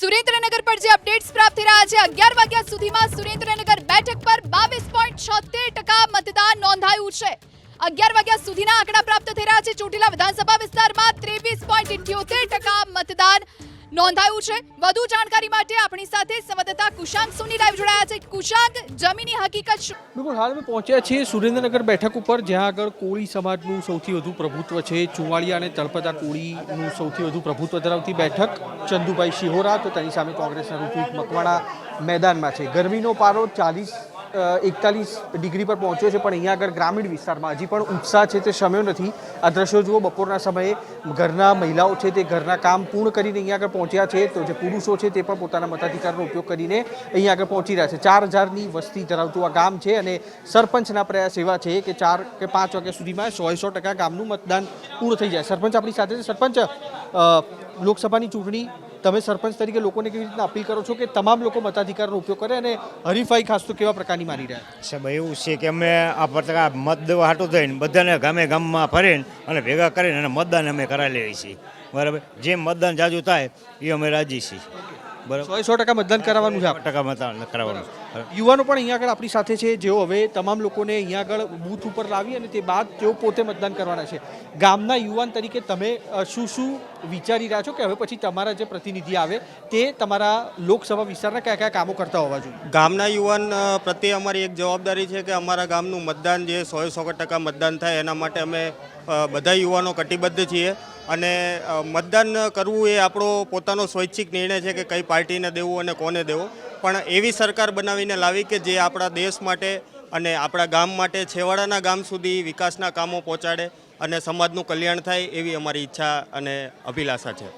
સુરેન્દ્રનગર પર જે અપડેટ્સ પ્રાપ્ત થઈ રહ્યા છે, અગિયાર વાગ્યા સુધીમાં સુરેન્દ્રનગર બેઠક પર બાવીસ પોઈન્ટ છોતેર ટકા મતદાન નોંધાયું છે. અગિયાર વાગ્યા સુધીના આંકડા પ્રાપ્ત થઈ રહ્યા છે. ચોટીલા વિધાનસભા વિસ્તારમાં ત્રેવીસ પોઈન્ટ ઇઠ્યોતેર નોંધાયું છે. વધુ જાણકારી માટે આપણી સાથે સંવાદદાતા કુશાંક સોની લાઈવ જોડાયા છે. કુશાંક જમીની હકીકત બિલકુલ, હાલ અમે પહોંચ્યા છીએ સુરેન્દ્રનગર બેઠક ઉપર, જ્યાં આગળ કોળી સમાજનું સૌથી વધુ પ્રભુત્વ છે. ચુવાળિયા અને તળપદા કોળીનું સૌથી વધુ પ્રભુત્વ ધરાવતી બેઠક ચંદુભાઈ શિહોરા, તો તેની સામે કોંગ્રેસના ઋત્વિક મકવાણા મેદાનમાં છે. ગરમીનો પારો ચાલીસ એકતાલીસ ડિગ્રી પર પહોંચ્યો છે, પણ અહીંયા આગળ ગ્રામીણ વિસ્તારમાં હજી પણ ઉત્સાહ છે, તે શમ્યો નથી. આ દ્રશ્યો જુઓ, બપોરના સમયે ઘરના મહિલાઓ છે, તે ઘરના કામ પૂર્ણ કરીને અહીંયા આગળ પહોંચ્યા છે. તો જે પુરુષો છે, તે પણ પોતાના મતાધિકારનો ઉપયોગ કરીને અહીંયા આગળ પહોંચી રહ્યા છે. ચાર હજારની વસ્તી ધરાવતું આ ગામ છે અને સરપંચના પ્રયાસ એવા છે કે ચાર કે પાંચ વાગ્યા સુધીમાં સો સો ટકા ગામનું મતદાન પૂર્ણ થઈ જાય. સરપંચ આપણી સાથે છે. સરપંચ લોકસભાની ચૂંટણી તમે સરપંચ તરીકે લોકોને કેવી રીતના અપીલ કરો છો કે તમામ લોકો મતાધિકારનો ઉપયોગ કરે અને હરીફાઈ ખાસ તો કેવા પ્રકારની માની રહ્યા સાહેબ એવું છે કે અમે આ પત્રકાર મત દેવા હાટું થઈને બધાને ગામે ગામમાં ફરીને અને ભેગા કરીને અને મતદાન અમે કરાવી લઈએ છીએ. બરાબર? જેમ મતદાન જાજુ થાય એ અમે રાજી છીએ. બરાબર. સો ટકા મતદાન કરાવવાનું છે ટકા મતદાન કરાવવાનું. યુવાનો પણ અહીંયા આગળ આપણી સાથે છે. જેઓ હવે તમામ લોકોને અહીંયા આગળ બૂથ ઉપર લાવી અને તે બાદ તેઓ પોતે મતદાન કરવાના છે. ગામના યુવાન તરીકે તમે શું શું વિચારી રહ્યા છો કે હવે પછી તમારા જે પ્રતિનિધિ આવે તે તમારા લોકસભા વિસ્તારના કયા કયા કામો કરતા હોવા જોઈએ? ગામના યુવાન પ્રત્યે અમારી એક જવાબદારી છે કે અમારા ગામનું મતદાન જે સો સો ટકા મતદાન થાય એના માટે અમે બધા યુવાનો કટિબદ્ધ છીએ. અને મતદાન કરવું એ આપણો પોતાનો સ્વૈચ્છિક નિર્ણય છે કે કઈ પાર્ટીને દેવું અને કોને દેવું. પણ એવી સરકાર બનાવીને લાવી કે જે આપણા દેશ માટે અને આપણા ગામ માટે છેવાડાના ગામ સુધી વિકાસના કામો પહોંચાડે અને સમાજનું કલ્યાણ થાય એવી અમારી ઈચ્છા અને અભિલાષા છે.